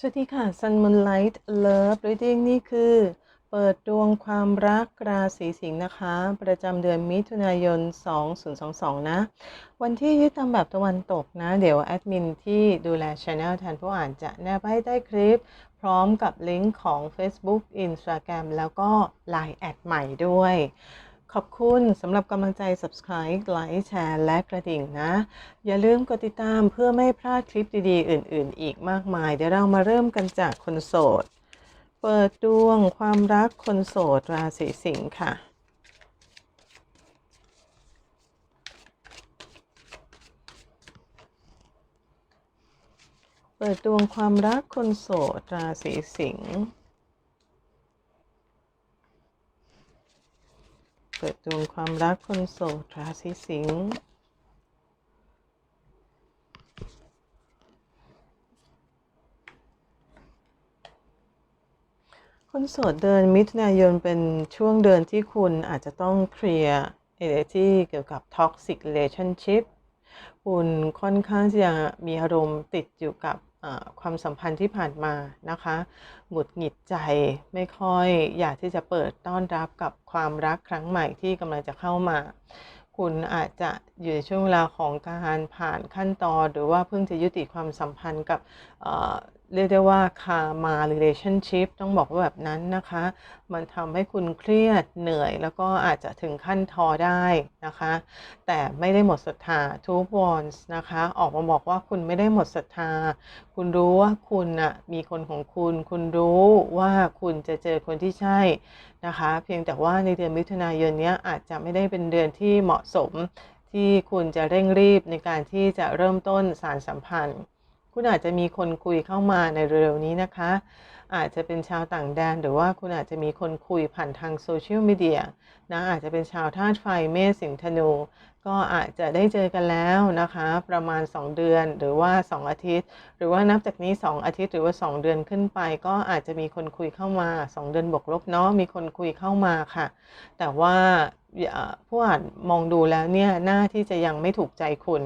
สวัสดีค่ะ Sun Moonlight Love Reading นี่คือ เปิดดวงความรักราศีสิงห์นะคะ ประจำเดือนมิถุนายน 2022 นะ วันที่ยึดตามแบบตะวันตกนะ เดี๋ยวแอดมินที่ดูแลช anel แทนผู้อ่านจะแนบให้ใต้คลิป พร้อมกับลิงก์ของ Facebook Instagram แล้วก็ Line แอดใหม่ด้วย ขอบคุณสำหรับกำลังใจ subscribe ไลค์ แชร์ และกระดิ่งนะ อย่าลืมกดติดตามเพื่อไม่พลาดคลิปดีๆ อื่น ๆ อีกมากมาย เดี๋ยวเรามาเริ่มกันจากคนโสด เปิดดวงความรักคนโสดราศีสิงค์ค่ะเปิดดวงความรักคนโสดราศีสิงห์ เปิดดวงความรักคนโสดราศีสิงห์คนโสดเดือนมิถุนายนเป็นช่วงเดือนที่คุณอาจจะต้องเคลียร์ energy เกี่ยวกับ toxic relationship คุณค่อนข้างจะมีอารมณ์ติดอยู่กับ ความสัมพันธ์ที่ผ่านมานะคะหงุดหงิดใจไม่ค่อยอยากที่จะเปิดต้อนรับกับความรักครั้งใหม่ที่กำลังจะเข้ามา คุณอาจจะอยู่ในช่วงเวลาของการผ่านขั้นตอน หรือว่าเพิ่งจะยุติความสัมพันธ์กับเรียกได้ว่าคามา relationship ต้องบอกว่าแบบนั้นนะคะ มันทำให้คุณเครียดเหนื่อย แล้วก็อาจจะถึงขั้นท้อได้นะคะ แต่ไม่ได้หมดศรัทธาทูบอนส์นะคะ ออกมาบอกว่าคุณไม่ได้หมดศรัทธา คุณรู้ว่าคุณนะมีคนของคุณ คุณรู้ว่าคุณจะเจอคนที่ใช่นะคะ เพียงแต่ว่าในเดือนมิถุนายนนี้อาจจะไม่ได้เป็นเดือนที่เหมาะสมที่คุณจะเร่งรีบในการที่จะเริ่มต้นสารสัมพันธ์ คุณอาจจะมีคนคุยเข้ามาในเร็วๆนี้นะคะ อาจจะเป็นชาวต่างแดน หรือว่าคุณอาจจะมีคนคุยผ่านทางโซเชียลมีเดียนะอาจจะเป็นชาวธาตุไฟเมษสิงห์ธนู ก็อาจจะได้เจอกันแล้วนะคะ ประมาณ 2 เดือนหรือว่า 2 อาทิตย์ หรือว่านับจากนี้ 2 อาทิตย์หรือว่า 2 เดือนขึ้นไป ก็อาจจะมีคนคุยเข้ามา 2 เดือนบวกลบเนาะมีคนคุยเข้ามาค่ะ แต่ว่าอ่าผู้อ่านมองดูแล้วเนี่ยหน้าที่จะยังไม่ถูกใจคุณ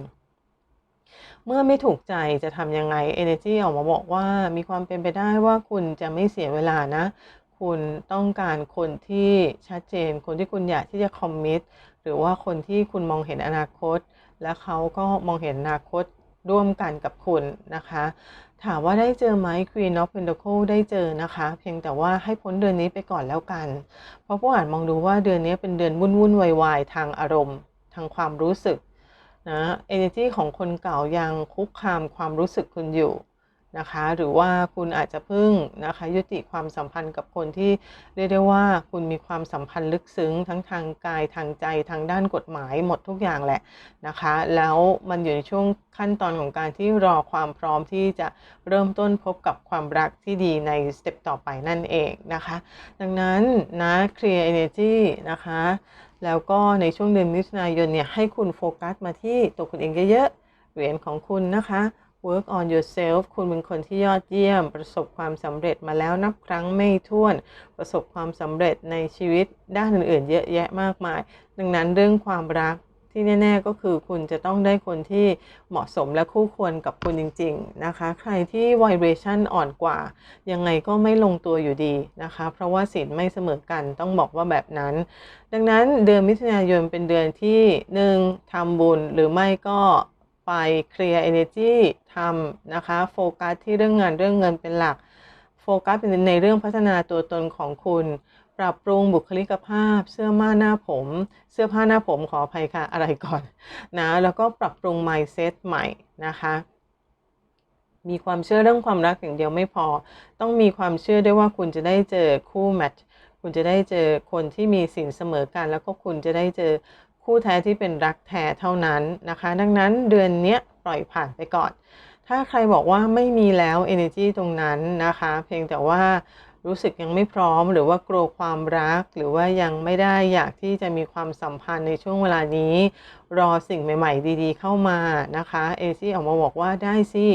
เมื่อไม่ถูกใจจะทำยังไง Energy ออกมาบอกว่ามีความเป็นไปได้ว่าคุณจะไม่เสียเวลานะ คุณต้องการคนที่ชัดเจน คนที่คุณอยากที่จะคอมมิตหรือว่าคนที่คุณมองเห็นอนาคต และเขาก็มองเห็นอนาคตร่วมกันกับคุณนะคะ ถามว่าได้เจอไหม Queen of Pentacles ได้เจอนะคะ เพียงแต่ว่าให้พ้นเดือนนี้ไปก่อนแล้วกัน เพราะผู้อ่านมองดูว่าเดือนนี้เป็นเดือนวุ่นวุ่นวายวายทางอารมณ์ ทางความรู้สึก นะ energy ของคนเก่ายังคุกคามความรู้สึกคุณอยู่นะคะ หรือว่าคุณอาจจะเพิ่งนะคะยุติความสัมพันธ์กับคนที่เรียกได้ว่าคุณมีความสัมพันธ์ลึกซึ้งทั้งทางกายทางใจทางด้านกฎหมายหมดทุกอย่างแหละนะคะ แล้วมันอยู่ในช่วงขั้นตอนของการที่รอความพร้อมที่จะเริ่มต้นพบกับความรักที่ดีในสเต็ปต่อไปนั่นเองนะคะ ดังนั้นนะ clear energy นะคะ แล้วก็ในช่วงเดือนมิถุนายนเนี่ยให้คุณโฟกัสมาที่ตัวคุณเองเยอะๆ เหรียญของคุณนะคะ work on yourself คุณเป็นคนที่ยอดเยี่ยม ประสบความสำเร็จมาแล้วนับครั้งไม่ถ้วน ประสบความสำเร็จในชีวิตด้านอื่นๆ เยอะแยะมากมาย ดังนั้นเรื่องความรัก ที่แน่ ๆ ก็คือคุณจะต้องได้คนที่เหมาะสมและคู่ควรกับคุณจริง ๆ นะคะ ใครที่ vibration อ่อนกว่า ยังไงก็ไม่ลงตัวอยู่ดีนะคะ เพราะว่าสินไม่เสมอกันต้องบอกว่าแบบนั้น ดังนั้นเดือนมิถุนายนเป็นเดือนที่หนึ่งทำบุญหรือไม่ก็ไปเคลียร์ energy ทำนะคะ โฟกัสที่เรื่องงานเรื่องเงินเป็นหลัก โฟกัสในเรื่องพัฒนาตัวตนของคุณ ปรับปรุงบุคลิกภาพ เสื้อผ้าหน้าผม เสื้อผ้าหน้าผมขออภัยค่ะอะไรก่อนนะแล้วก็ปรับปรุง mindset ใหม่นะคะมีความเชื่อเรื่องความรักอย่างเดียวไม่พอ ต้องมีความเชื่อด้วยว่าคุณจะได้เจอคู่แมทคุณจะได้เจอคนที่มีสินเสมอกัน แล้วก็คุณจะได้เจอคู่แท้ที่เป็นรักแท้เท่านั้นนะคะ ดังนั้นเดือนนี้ปล่อยผ่านไปก่อน ถ้าใครบอกว่าไม่มีแล้ว energy ตรงนั้นนะคะ เพียงแต่ว่า รู้สึกยังไม่พร้อม หรือว่ากลัวความรัก หรือว่ายังไม่ได้อยากที่จะมีความสัมพันธ์ในช่วงเวลานี้ รอสิ่งใหม่ๆ ดี ๆ เข้ามานะคะเอซี่ออกมาบอกว่าได้สิ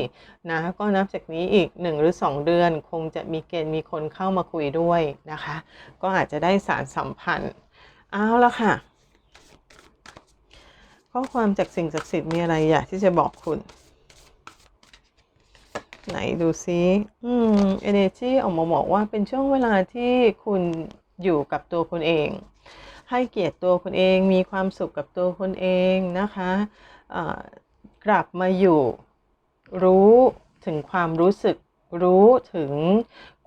นะก็นับจากนี้อีก 1 หรือ 2 เดือน คงจะมีเกณฑ์มีคนเข้ามาคุยด้วยนะคะ ก็อาจจะได้สารสัมพันธ์เอาละค่ะ ข้อความจากสิ่งศักดิ์สิทธิ์มีอะไรอยากที่จะบอกคุณ ไหนดูซิอืม energy ออกมาบอกว่าเป็นช่วงเวลาที่คุณอยู่กับตัวคุณเอง ให้เกียรติตัวคุณเอง มีความสุขกับตัวคุณเองนะคะะกลับมาอยู่ รู้ถึงความรู้สึก รู้ถึง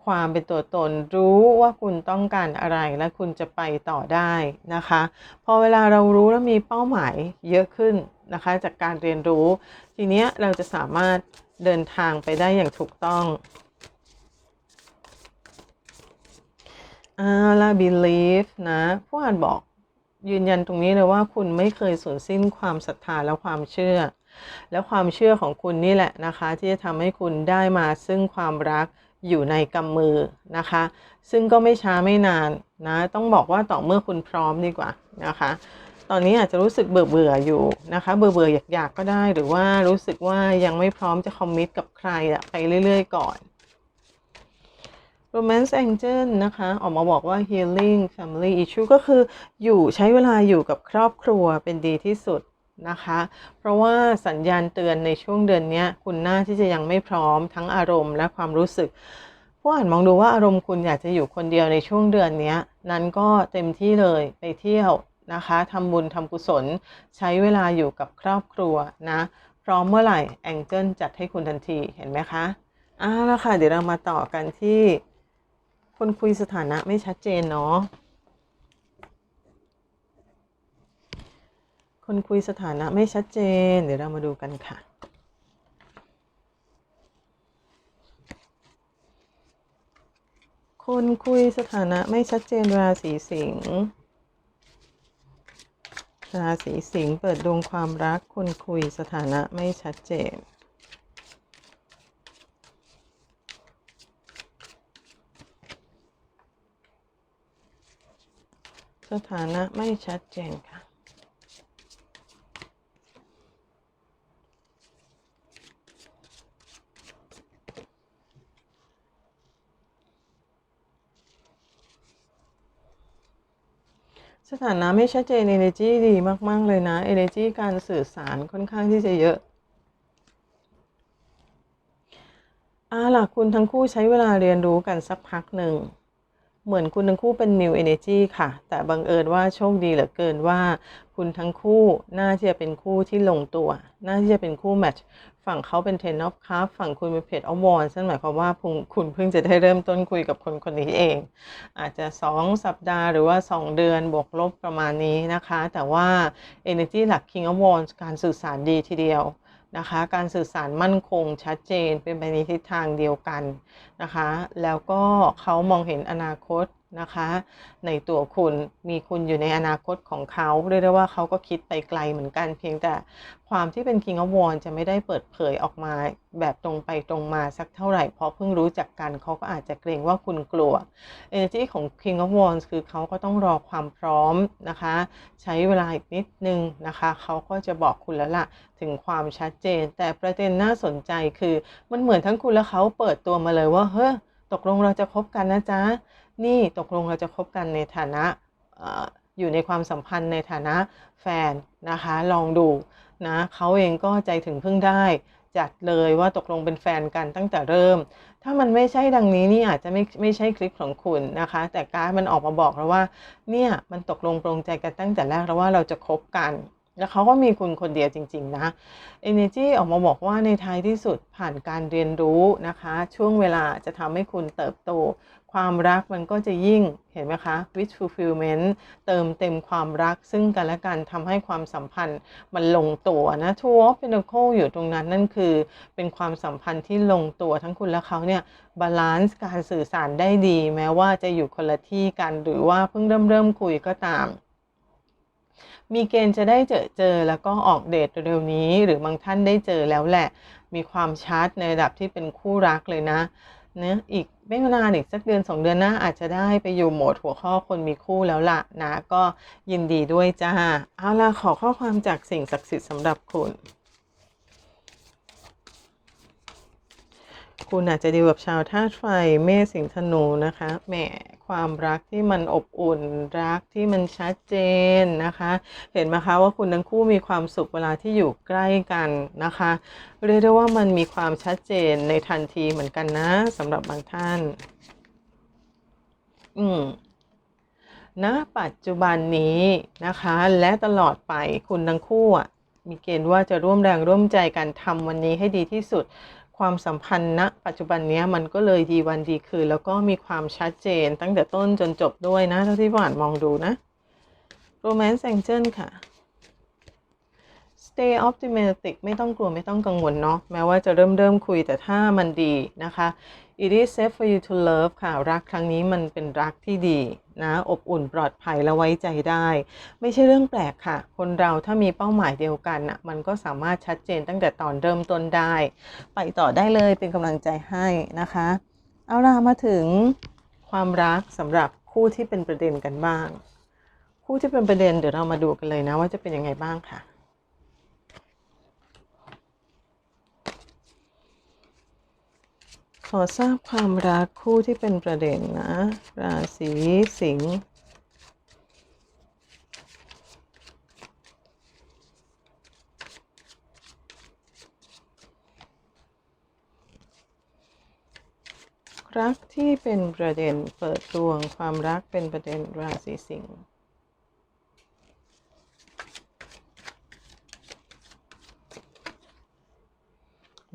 ความเป็นตัวตน รู้ว่าคุณต้องการอะไรและคุณจะไปต่อได้นะคะ พอเวลาเรารู้แล้วมีเป้าหมายเยอะขึ้นนะคะ จากการเรียนรู้ ทีเนี้ยเราจะสามารถ เดินทางไปได้อย่างถูกต้องอาละ believe นะผู้อ่านบอกยืนยันตรงนี้เลยว่าคุณไม่เคยสูญสิ้นความศรัทธาและความเชื่อ และความเชื่อของคุณนี่แหละนะคะ ที่จะทำให้คุณได้มาซึ่งความรักอยู่ในกำมือนะคะ ซึ่งก็ไม่ช้าไม่นานนะ ต้องบอกว่าต่อเมื่อคุณพร้อมดีกว่านะคะ ตอนนี้อาจจะรู้สึกเบื่อเบื่ออยู่นะคะเบื่อเบื่ออยากอยากก็ได้ หรือว่ารู้สึกว่ายังไม่พร้อมจะคอมมิตกับใครอะไปเรื่อย ๆ ก่อน Romance Angel นะคะ ออกมาบอกว่า Healing Family Issue ก็คืออยู่ใช้เวลาอยู่กับครอบครัวเป็นดีที่สุดนะคะ เพราะว่าสัญญาณเตือนในช่วงเดือนนี้คุณน่าที่จะยังไม่พร้อมทั้งอารมณ์และความรู้สึกผู้อ่านมองดูว่าอารมณ์คุณอยากจะอยู่คนเดียวในช่วงเดือนนี้นั้นก็เต็มที่เลยไปเที่ยว นะคะทำบุญทำกุศล ใช้เวลาอยู่กับครอบครัวนะพร้อมเมื่อไหร่แองเจิลจัดให้คุณทันทีเห็นไหมคะอ่าแล้วค่ะ เดี๋ยวเรามาต่อกันที่คนคุยสถานะไม่ชัดเจนเนาะคนคุยสถานะไม่ชัดเจน เดี๋ยวเรามาดูกันค่ะ คนคุยสถานะไม่ชัดเจนราศีสิงห์ ราศีสิงห์เปิดดวงความรักคนคุยสถานะไม่ชัดเจน สถานะไม่ชัดเจนค่ะ สถานะไม่ชัดเจน energy ดีมาก ๆ เลยนะ energy การสื่อสารค่อนข้างที่จะเยอะอาล่ะคุณทั้งคู่ใช้เวลาเรียนรู้กันสักพักหนึ่ง เหมือนคุณทั้งคู่เป็น new energy ค่ะ แต่บังเอิญว่าโชคดีเหลือเกินว่า คุณทั้งคู่น่าที่จะเป็นคู่ที่ลงตัว น่าที่จะเป็นคู่แมทช์ ฝั่งเขาเป็น ten of cups ฝั่งคุณเป็น page of wands นั่นหมายความว่าคุณเพิ่งจะได้เริ่มต้นคุยกับคนคนนี้เอง อาจจะ 2 สัปดาห์หรือว่า 2 เดือนบวกลบประมาณนี้นะคะ แต่ว่า energy หลัก king of wands การสื่อสารดีทีเดียวนะคะ การสื่อสารมั่นคงชัดเจนเป็นไปในทิศทางเดียวกันนะคะ แล้วก็เขามองเห็นอนาคต นะคะ ในตัวคุณมีคุณอยู่ในอนาคตของเขาเรียกได้ว่าเขาก็คิดไปไกลเหมือนกัน เพียงแต่ความที่เป็น King of w a n d จะไม่ได้เปิดเผยออกมาแบบตรงไปตรงมาสักเท่าไหร่ เพราะเพิ่งรู้จักกันเขาก็อาจจะเกรงว่าคุณกลัว Energy ของ King of Wands คือเขาก็ต้องรอความพร้อมนะคะ ใช้เวลาอีกนิดนึงนะคะเขาก็จะบอกคุณแล้วล่ะถึงความชัดเจน แต่ประเด็นน่าสนใจคือมันเหมือนทั้งคุณและเขาเปิดตัวมาเลยว่าเฮ้ยตกลงเราจะคบกันนะจ๊ะ นี่ตกลงเราจะคบกันในฐานะออยู่ในความสัมพันธ์ในฐานะแฟนนะคะ ลองดูนะเขาเองก็ใจถึงเพิ่งได้จัดเลยว่าตกลงเป็นแฟนกันตั้งแต่เริ่ม ถ้ามันไม่ใช่ดังนี้นี่อาจจะไม่ไม่ใช่คลิปของคุณนะคะ แต่การมันออกมาบอกแล้วว่า เนี่ยมันตกลงปรงใจกันตั้งแต่แรกแล้วว่าเราจะคบกัน แล้วเขาก็มีคุณคนเดียวจริง ๆ นะ Energy ออกมาบอกว่าในท้ายที่สุดผ่านการเรียนรู้นะคะ ช่วงเวลาจะทำให้คุณเติบโต ความรักมันก็จะยิ่งเห็นไหมคะ wish fulfillment เติมเต็มความรักซึ่งกันและกันทำให้ความสัมพันธ์มันลงตัวนะ Two of Pentacles อยู่ตรงนั้นนั่นคือ เป็นความสัมพันธ์ที่ลงตัวทั้งคุณและเขาเนี่ยบาลานซ์การสื่อสารได้ดี แม้ว่าจะอยู่คนละที่กันหรือว่าเพิ่งเริ่มเริ่มคุยก็ตามมีเกณฑ์จะได้เจอเจอแล้วก็ออกเดทเร็วนี้ หรือบางท่านได้เจอแล้วแหละ มีความชัดในระดับที่เป็นคู่รักเลยนะนะอีก ไม่นานอีกสักเดือนสองเดือนหน้าอาจจะได้ไปอยู่โหมดหัวข้อคนมีคู่แล้วล่ะนะ ก็ยินดีด้วยจ้า เอาล่ะขอข้อความจากสิ่งศักดิ์สิทธิ์สำหรับคุณ คุณอาจจะดีลกับชาวธาตุไฟเมษสิงธนูนะคะแหมความรักที่มันอบอุ่นรักที่มันชัดเจนนะคะ เห็นไหมคะว่าคุณทั้งคู่มีความสุขเวลาที่อยู่ใกล้กันนะคะ เรียกได้ว่ามันมีความชัดเจนในทันทีเหมือนกันนะสำหรับบางท่าน อืมณปัจจุบันนี้นะคะ และตลอดไปคุณทั้งคู่อะมีเกณฑ์ว่าจะร่วมแรงร่วมใจกันทำวันนี้ให้ดีที่สุด ความสัมพันธ์ณปัจจุบันนี้มันก็เลยดีวันดีคืน แล้วก็มีความชัดเจนตั้งแต่ต้นจนจบด้วยนะ เท่าที่ผ่านมองดูนะ Romance Angel ค่ะ Stay optimistic ไม่ต้องกลัวไม่ต้องกังวลเนาะแม้ว่าจะเริ่มเริ่มคุยแต่ถ้ามันดีนะคะ It is safe for you to love ค่ะ รักครั้งนี้มันเป็นรักที่ดีนะ อบอุ่นปลอดภัยและไว้ใจได้ ไม่ใช่เรื่องแปลกค่ะ คนเราถ้ามีเป้าหมายเดียวกันอะมันก็สามารถชัดเจนตั้งแต่ตอนเริ่มต้นได้ ไปต่อได้เลยเป็นกำลังใจให้นะคะ เอาล่ะมาถึงความรักสำหรับคู่ที่เป็นประเด็นกันบ้าง คู่ที่เป็นประเด็นเดี๋ยวเรามาดูกันเลยนะว่าจะเป็นยังไงบ้างค่ะ ขอทราบความรักคู่ที่เป็นประเด็นนะ ราศีสิงห์รักที่เป็นประเด็นเปิดดวงความรักเป็นประเด็นราศีสิงห์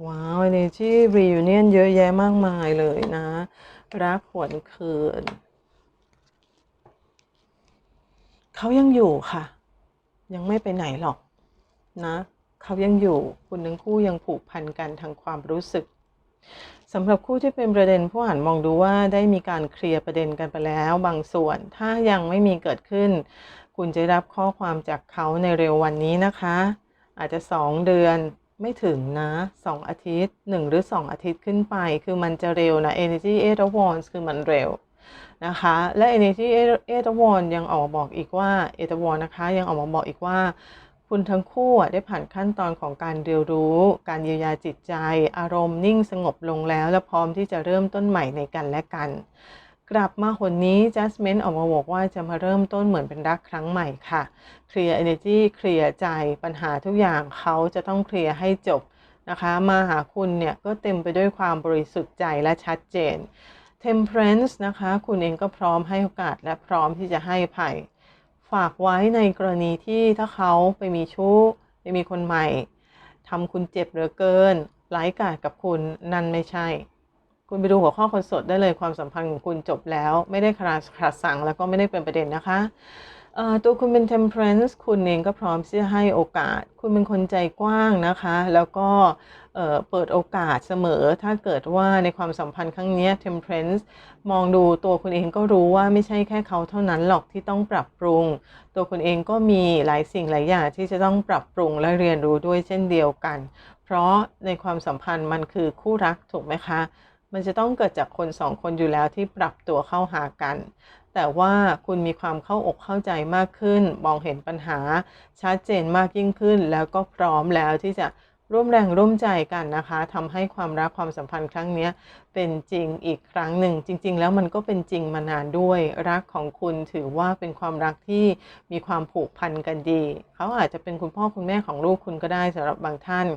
ว้าว energy reunion เยอะแยะมากมายเลยนะ รักหวนคืน เขายังอยู่ค่ะ ยังไม่ไปไหนหรอกนะเขายังอยู่คุณทั้งคู่ยังผูกพันกันทางความรู้สึกสำหรับคู่ที่เป็นประเด็นผู้อ่านมองดูว่าได้มีการเคลียร์ประเด็นกันไปแล้ว บางส่วน ถ้ายังไม่มีเกิดขึ้น คุณจะรับข้อความจากเขาในเร็ววันนี้นะคะ อาจจะ 2 เดือน ไม่ถึงนะ 2 อาทิตย์ 1 หรือ 2 อาทิตย์ขึ้นไป คือมันจะเร็วนะ Energy 8 of Wands คือมันเร็วนะคะ และ Energy 8 of Wands ยังออกมาบอกอีกว่า8 of Wands นะคะ ยังออกมาบอกอีกว่า คุณทั้งคู่ได้ผ่านขั้นตอนของการเรียนรู้ การเยียวยาจิตใจ อารมณ์นิ่งสงบลงแล้ว และพร้อมที่จะเริ่มต้นใหม่ในกันและกัน กลับมาคนนี้ Jasmine ออกมาบอกว่าจะมาเริ่มต้นเหมือนเป็นรักครั้งใหม่ค่ะเคลียร์ energy เคลียร์ใจปัญหาทุกอย่างเขาจะต้องเคลียร์ให้จบนะคะ มาหาคุณเนี่ยก็เต็มไปด้วยความบริสุทธิ์ใจและชัดเจน Temperance นะคะ คุณเองก็พร้อมให้โอกาสและพร้อมที่จะให้ภัย ฝากไว้ในกรณีที่ถ้าเขาไปมีชู้ไปมีคนใหม่ทำคุณเจ็บเหลือเกินไร้กาดกับคุณนั่นไม่ใช่ คุณไปดูหัวข้อคนสดได้เลยความสัมพันธ์ของคุณจบแล้ว ไม่ได้คราขาดสั่งแล้วก็ไม่ได้เป็นประเด็นนะคะตัวคุณเป็น temperance คุณเองก็พร้อมที่จะให้โอกาส คุณเป็นคนใจกว้างนะคะ แล้วก็เปิดโอกาสเสมอ ถ้าเกิดว่าในความสัมพันธ์ครั้งนี้ temperance มองดูตัวคุณเองก็รู้ว่าไม่ใช่แค่เขาเท่านั้นหรอกที่ต้องปรับปรุง ตัวคุณเองก็มีหลายสิ่งหลายอย่างที่จะต้องปรับปรุงและเรียนรู้ด้วยเช่นเดียวกัน เพราะในความสัมพันธ์มันคือคู่รักถูกไหมคะ มันจะต้องเกิดจากคนสองคนอยู่แล้วที่ปรับตัวเข้าหากัน แต่ว่าคุณมีความเข้าอกเข้าใจมากขึ้น มองเห็นปัญหาชัดเจนมากยิ่งขึ้น แล้วก็พร้อมแล้วที่จะร่วมแรงร่วมใจกันนะคะทำให้ความรักความสัมพันธ์ครั้งนี้เป็นจริงอีกครั้งหนึ่ง จริง ๆ แล้วมันก็เป็นจริงมานานด้วย รักของคุณถือว่าเป็นความรักที่มีความผูกพันกันดี เขาอาจจะเป็นคุณพ่อคุณแม่ของลูกคุณก็ได้สำหรับบางท่าน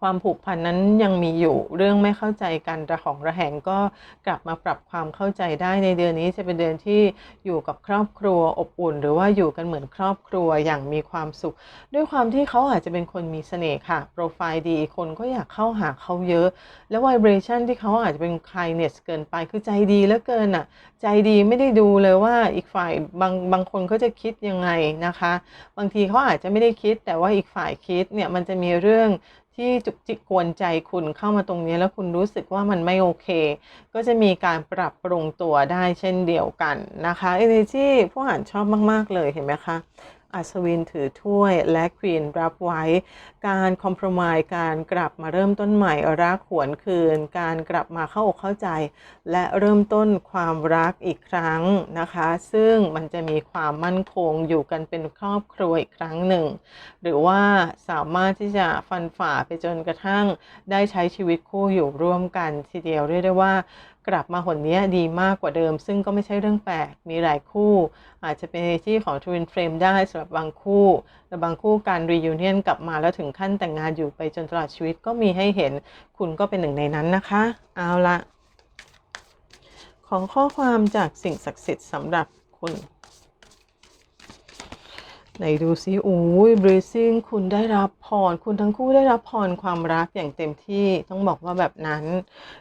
ความผูกพันนั้นยังมีอยู่เรื่องไม่เข้าใจกันระของระแหงก็กลับมาปรับความเข้าใจได้ในเดือนนี้จะเป็นเดือนที่อยู่กับครอบครัวอบอุ่น หรือว่าอยู่กันเหมือนครอบครัวอย่างมีความสุข ด้วยความที่เขาอาจจะเป็นคนมีเสน่ห์ค่ะ โปรไฟล์ดีคนก็อยากเข้าหาเขาเยอะ แล้วไวเบรชันที่เขาอาจจะเป็น kindness เกินไปคือใจดีเหลือเกินอะ ใจดีไม่ได้ดูเลยว่าอีกฝ่ายบางบางคนเขาจะคิดยังไงนะคะ บางทีเขาอาจจะไม่ได้คิดแต่ว่าอีกฝ่ายคิดเนี่ยมันจะมีเรื่องที่จุกจิกกวนใจคุณเข้ามาตรงนี้แล้วคุณรู้สึกว่ามันไม่โอเค ก็จะมีการปรับปรุงตัวได้เช่นเดียวกันนะคะเอเนจีผู้อ่านชอบมาก ๆ เลยเห็นไหมคะ อัศวินถือถ้วยและควีนรับไว้ การคอม p r o m i s e การกลับมาเริ่มต้นใหม่รักหวนคืน การกลับมาเข้าอกเข้าใจ และเริ่มต้นความรักอีกครั้งนะคะ ซึ่งมันจะมีความมั่นคงอยู่กันเป็นครอบครัวอีกครั้งหนึ่ง หรือว่าสามารถที่จะฟันฝ่าไปจนกระทั่งได้ใช้ชีวิตคู่อยู่ร่วมกันทีเดียวเรียกได้ว่า กลับมาหนนี้ดีมากกว่าเดิม ซึ่งก็ไม่ใช่เรื่องแปลก มีหลายคู่ อาจจะเป็นที่ของทวินเฟรมได้สำหรับบางคู่แต่บางคู่การรีวิวเนียนกลับมาแล้วถึงขั้นแต่งงานอยู่ไปจนตลอดชีวิตก็มีให้เห็น คุณก็เป็นหนึ่งในนั้นนะคะ เอาละของข้อความจากสิ่งศักดิ์สิทธิ์สำหรับคุณ ไหนดูซิอุ้ย blessing คุณได้รับพร คุณทั้งคู่ได้รับพรความรักอย่างเต็มที่ต้องบอกว่าแบบนั้น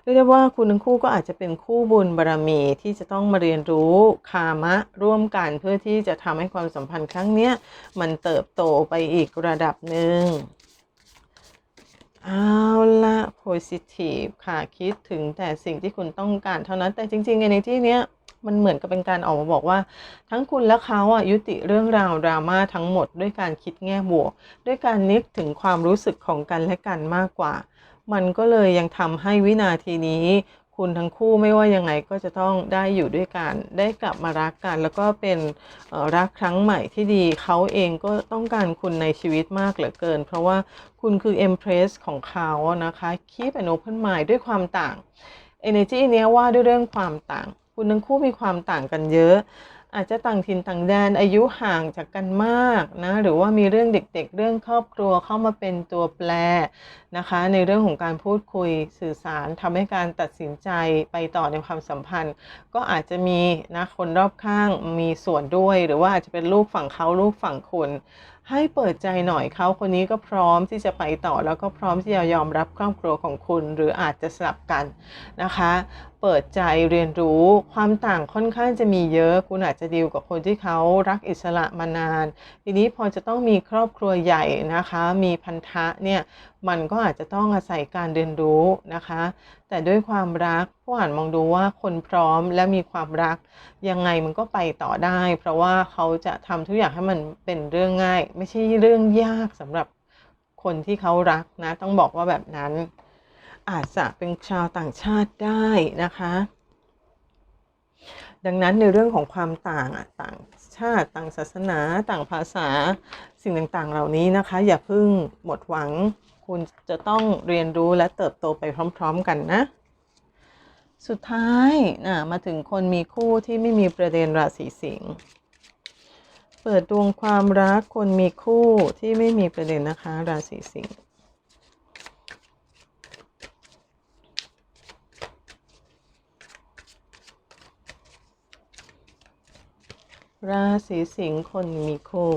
เรียกได้ว่าคุณทั้งคู่ก็อาจจะเป็นคู่บุญบารรมีที่จะต้องมาเรียนรู้คามะร่วมกันเพื่อที่จะทำให้ความสัมพันธ์ครั้งเนี้ยมันเติบโตไปอีกระดับหนึ่งเอาละ positive ค่ะ คิดถึงแต่สิ่งที่คุณต้องการเท่านั้นแต่จริงๆในที่เนี้ย มันเหมือนกับเป็นการออกมาบอกว่า ทั้งคุณและเขาอะยุติเรื่องราวดราม่าทั้งหมดด้วยการคิดแง่บวก ด้วยการนึกถึงความรู้สึกของกันและกันมากกว่า มันก็เลยยังทำให้วินาทีนี้ คุณทั้งคู่ไม่ว่ายังไงก็จะต้องได้อยู่ด้วยกัน ได้กลับมารักกัน แล้วก็เป็นรักครั้งใหม่ที่ดีเขาเองก็ต้องการคุณในชีวิตมากเหลือเกิน เพราะว่าคุณคือ Empress ของเขานะคะ Keep an open mind ด้วยความต่าง Energy เนี้ยว่าด้วยเรื่องความต่าง คุณทั้งคู่มีความต่างกันเยอะ อาจจะต่างถิ่นต่างแดนอายุห่างจากกันมากนะหรือว่ามีเรื่องเด็กๆ เรื่องครอบครัวเข้ามาเป็นตัวแปรนะคะ ในเรื่องของการพูดคุยสื่อสารทำให้การตัดสินใจไปต่อในความสัมพันธ์ ก็อาจจะมีนะคนรอบข้างมีส่วนด้วย หรือว่าอาจจะเป็นลูกฝั่งเขาลูกฝั่งคุณให้เปิดใจหน่อยเขาคนนี้ก็พร้อมที่จะไปต่อแล้วก็พร้อมที่จะยอมรับครอบครัวของคุณ หรืออาจจะสลับกันนะคะ เปิดใจเรียนรู้ความต่างค่อนข้างจะมีเยอะ คุณอาจจะดีลกับคนที่เขารักอิสระมานาน ทีนี้พอจะต้องมีครอบครัวใหญ่นะคะ มีพันธะเนี่ยมันก็อาจจะต้องอาศัยการเรียนรู้นะคะ แต่ด้วยความรักผู้อ่านมองดูว่าคนพร้อมและมีความรักยังไงมันก็ไปต่อได้ เพราะว่าเขาจะทำทุกอย่างให้มันเป็นเรื่องง่าย ไม่ใช่เรื่องยากสำหรับคนที่เขารักนะ ต้องบอกว่าแบบนั้น อาจจะเป็นชาวต่างชาติได้นะคะ ดังนั้นในเรื่องของความต่างต่างชาติต่างศาสนาต่างภาษาสิ่งต่างๆ เหล่านี้นะคะ อย่าเพิ่งหมดหวังคุณจะต้องเรียนรู้และเติบโตไปพร้อม ๆ กันนะ สุดท้ายนะมาถึงคนมีคู่ที่ไม่มีประเด็นราศีสิงห์เปิดดวงความรักคนมีคู่ที่ไม่มีประเด็นนะคะ ราศีสิงห์ ราศีสิงห์คนมีคู่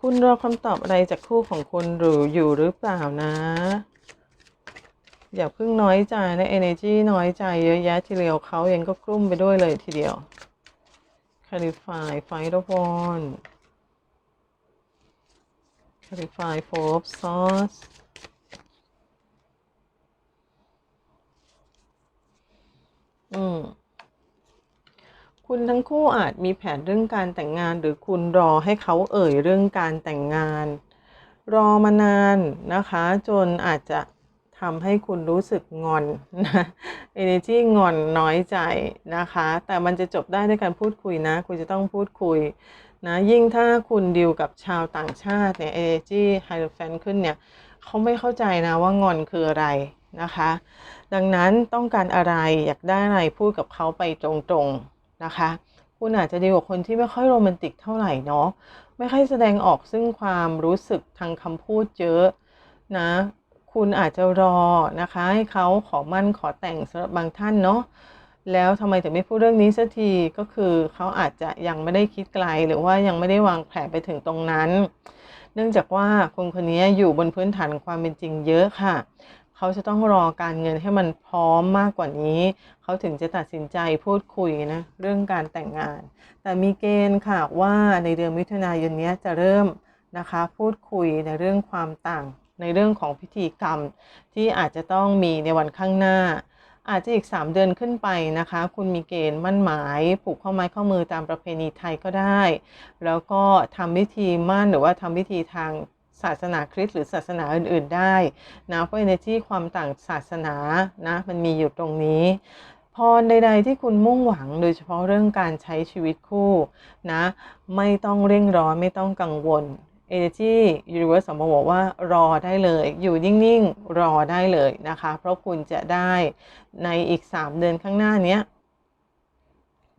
คุณรอคำตอบอะไรจากคู่ของคุณหรืออยู่หรือเปล่านะ อย่าเพิ่งน้อยใจนะ energy น้อยใจเยอะแยะทีเดียวเขาเองก็กลุ้มไปด้วยเลยทีเดียว clarify fight of one clarify four of swords อืมคุณทั้งคู่อาจมีแผนเรื่องการแต่งงาน หรือคุณรอให้เขาเอ่ยเรื่องการแต่งงาน รอมานานนะคะ จนอาจจะทำให้คุณรู้สึกงอนนะเอเนจีงอนน้อยใจนะคะ แต่มันจะจบได้ด้วยการพูดคุยนะ คุณจะต้องพูดคุยนะยิ่งถ้าคุณดิวกับชาวต่างชาติเนี่ยเอเนจีไฮโดรแฟนขึ้นเนี่ยเขาไม่เข้าใจนะว่างอนคืออะไร นะคะ ดังนั้นต้องการอะไรอยากได้อะไรพูดกับเขาไปตรงๆนะคะ คุณอาจจะดีกว่าคนที่ไม่ค่อยโรแมนติกเท่าไหร่เนาะไม่ค่อยแสดงออกซึ่งความรู้สึกทางคำพูดเยอะนะคุณอาจจะรอนะคะให้เขาขอมั่นขอแต่งสำหรับบางท่านเนาะแล้วทำไมถึงไม่พูดเรื่องนี้สักทีก็คือเขาอาจจะยังไม่ได้คิดไกลหรือว่ายังไม่ได้วางแผนไปถึงตรงนั้น เนื่องจากว่าคนคนนี้อยู่บนพื้นฐานความเป็นจริงเยอะค่ะ เขาจะต้องรอการเงินให้มันพร้อมมากกว่านี้ เขาถึงจะตัดสินใจพูดคุยนะเรื่องการแต่งงาน แต่มีเกณฑ์ค่ะว่าในเดือนมิถุนายนนี้จะเริ่มนะคะพูดคุยในเรื่องความต่างในเรื่องของพิธีกรรมที่อาจจะต้องมีในวันข้างหน้า อาจจะอีก 3 เดือนขึ้นไปนะคะ คุณมีเกณฑ์มั่นหมายผูกข้อไม้ข้อมือตามประเพณีไทยก็ได้ แล้วก็ทำพิธีมั่นหรือว่าทำพิธีทาง ศาสนาคริสต์หรือศาสนาอื่น ๆ ได้นะเพราะ energy ความต่างศาสนานะมันมีอยู่ตรงนี้พรใด ๆ ที่คุณมุ่งหวังโดยเฉพาะเรื่องการใช้ชีวิตคู่นะ ไม่ต้องเร่งร้อนไม่ต้องกังวล Energy Universe มาบอกว่ารอได้เลย อยู่นิ่ง ๆ รอได้เลยนะคะ เพราะคุณจะได้ในอีก 3 เดือนข้างหน้านี้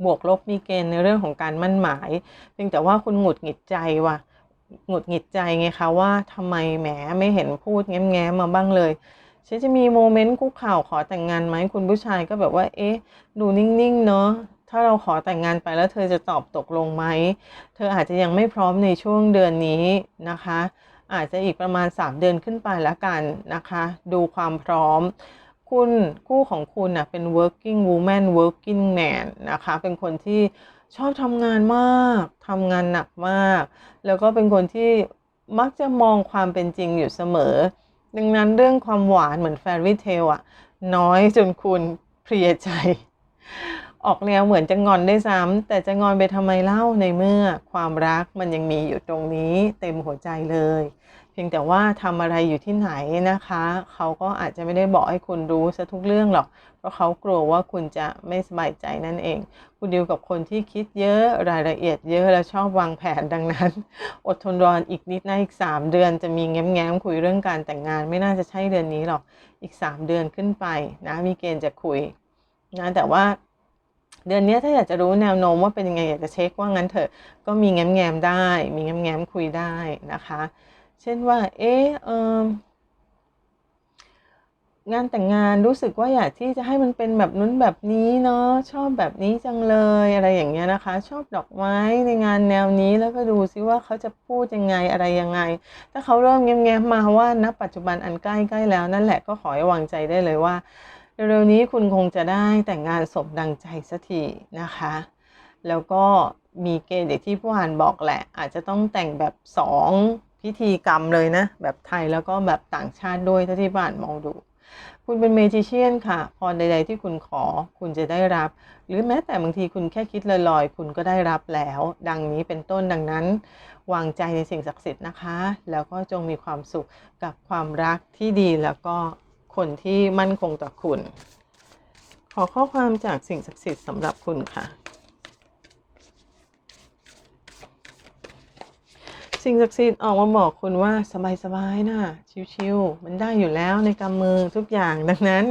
บวกลบมีเกณฑ์ในเรื่องของการมั่นหมาย เพียงแต่ว่าคุณหงุดหงิดใจว่ะ หงุดหงิดใจไงคะว่าทำไมแหมไม่เห็นพูดแง้มๆมาบ้างเลยฉันจะมีโมเมนต์คุกเข่าขอแต่งงานไหมคุณผู้ชายก็แบบว่า เอ๊ะ ดูนิ่งๆเนาะถ้าเราขอแต่งงานไปแล้วเธอจะตอบตกลงไหม เธออาจจะยังไม่พร้อมในช่วงเดือนนี้นะคะ อาจจะอีกประมาณ 3 เดือนขึ้นไปล้วกันนะคะ ดูความพร้อม คุณคู่ของคุณนะเป็น working woman working man นะคะ เป็นคนที่ ชอบทำงานมากทำงานหนักมาก แล้วก็เป็นคนที่มักจะมองความเป็นจริงอยู่เสมอ ดังนั้นเรื่องความหวานเหมือนแฟรี่เทลอะน้อยจนคุณเพลียใจ ออกแนวเหมือนจะงอนได้ซ้ำแต่จะงอนไปทำไมเล่าในเมื่อความรักมันยังมีอยู่ตรงนี้เต็มหัวใจเลย เพียงแต่ว่าทำอะไรอยู่ที่ไหนนะคะ เขาก็อาจจะไม่ได้บอกให้คุณรู้ซะทุกเรื่องหรอก เพราะเขากลัวว่าคุณจะไม่สบายใจนั่นเอง คุณดีลกับคนที่คิดเยอะรายละเอียดเยอะและชอบวางแผนดังนั้น อดทนรออีกนิดนะอีก 3 เดือนจะมีแง้มๆคุยเรื่องการแต่งงาน ไม่น่าจะใช่เดือนนี้หรอกอีก 3 เดือนขึ้นไปนะมีเกณฑ์จะคุยนะแต่ว่าเดือนนี้ถ้าอยากจะรู้แนวโน้มว่าเป็นยังไงอยากจะเช็คว่างั้นเถอะก็มีแง้มๆได้ มีแง้มๆคุยได้นะคะ เช่นว่า เอ๊ะเองานแต่งงานรู้สึกว่าอยากที่จะให้มันเป็นแบบนู้นแบบนี้เนาะชอบแบบนี้จังเลยอะไรอย่างเงี้ยนะคะ ชอบดอกไม้ในงานแนวนี้แล้วก็ดูซิว่าเขาจะพูดยังไงอะไรยังไง ถ้าเขาเริ่มแง้มๆมาว่าณปัจจุบันอันใกล้ๆแล้วนั่นแหละก็ขอให้วางใจได้เลยว่าเร็วๆนี้คุณคงจะได้แต่งงานสมดังใจสักทีนะคะ แล้วก็มีเกณฑ์เด็กที่ผู้อ่านบอกแหละ อาจจะต้องแต่งแบบสอง พิธีกรรมเลยนะ แบบไทยแล้วก็แบบต่างชาติด้วยถ้าที่บ้านมองดู คุณเป็นเมจิเชียนค่ะ พรใด ๆ ที่คุณขอคุณจะได้รับ หรือแม้แต่บางทีคุณแค่คิดลอยๆ คุณก็ได้รับแล้ว ดังนี้เป็นต้นดังนั้น วางใจในสิ่งศักดิ์สิทธิ์นะคะ แล้วก็จงมีความสุขกับความรักที่ดีแล้วก็คนที่มั่นคงต่อคุณ ขอข้อความจากสิ่งศักดิ์สิทธิ์สำหรับคุณค่ะ สิ่งศักดิ์สิทธิ์ออกมาบอกคุณว่าสบายๆนะชิวๆมันได้อยู่แล้วในกำมือทุกอย่างดังนั้น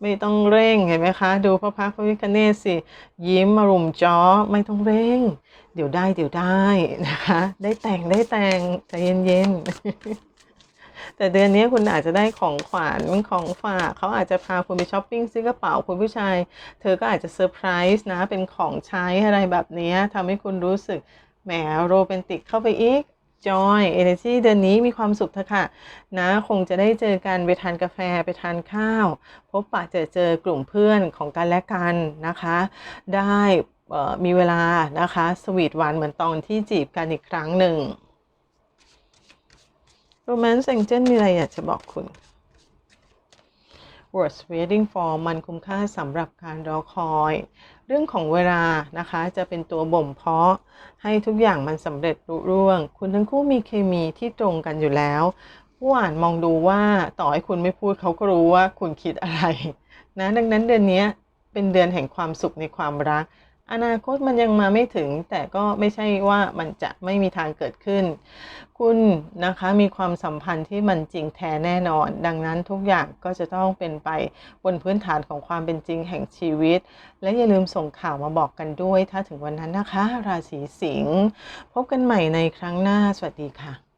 ไม่ต้องเร่งเห็นไหมคะ ดูพระพักพระวิคเนศสิ ยิ้มมารุมจอไม่ต้องเร่ง เดี๋ยวได้เดี๋ยวได้นะคะ ได้แต่งได้แต่งใจเย็นๆแต่เดือนนี้คุณอาจจะได้ของขวัญของฝากเขาอาจจะพาคุณไปช้อปปิ้งซื้อกระเป๋าคุณผู้ชาย เธอก็อาจจะเซอร์ไพรส์นะเป็นของใช้อะไรแบบนี้ทำให้คุณรู้สึกแหมโรแมนติกเข้าไปอีก จอยเอเนจีเดือนนี้มีความสุขเถอะค่ะ นะ คงจะได้เจอกันไปทานกาแฟไปทานข้าว พบปะเจอเจอกลุ่มเพื่อนของกันและกันนะคะ ได้มีเวลานะคะสวีทหวานเหมือนตอนที่จีบกันอีกครั้งหนึ่งโรแมนต์เซงเจนมีอะไรอยากจะบอกคุณ worth waiting for มันคุ้มค่าสำหรับการรอคอย เรื่องของเวลานะคะจะเป็นตัวบ่มเพาะ ให้ทุกอย่างมันสำเร็จรุ่ร่วง คุณทั้งคู่มีเคมีที่ตรงกันอยู่แล้วผู้อ่านมองดูว่าต่อให้คุณไม่พูดเขาก็รู้ว่าคุณคิดอะไรนะดังนั้นเดือนนี้เป็นเดือนแห่งความสุขในความรัก อนาคตมันยังมาไม่ถึง แต่ก็ไม่ใช่ว่ามันจะไม่มีทางเกิดขึ้น คุณนะคะมีความสัมพันธ์ที่มันจริงแท้แน่นอน ดังนั้นทุกอย่างก็จะต้องเป็นไปบนพื้นฐานของความเป็นจริงแห่งชีวิต และอย่าลืมส่งข่าวมาบอกกันด้วย ถ้าถึงวันนั้นนะคะ ราศีสิงห์พบกันใหม่ในครั้งหน้า สวัสดีค่ะ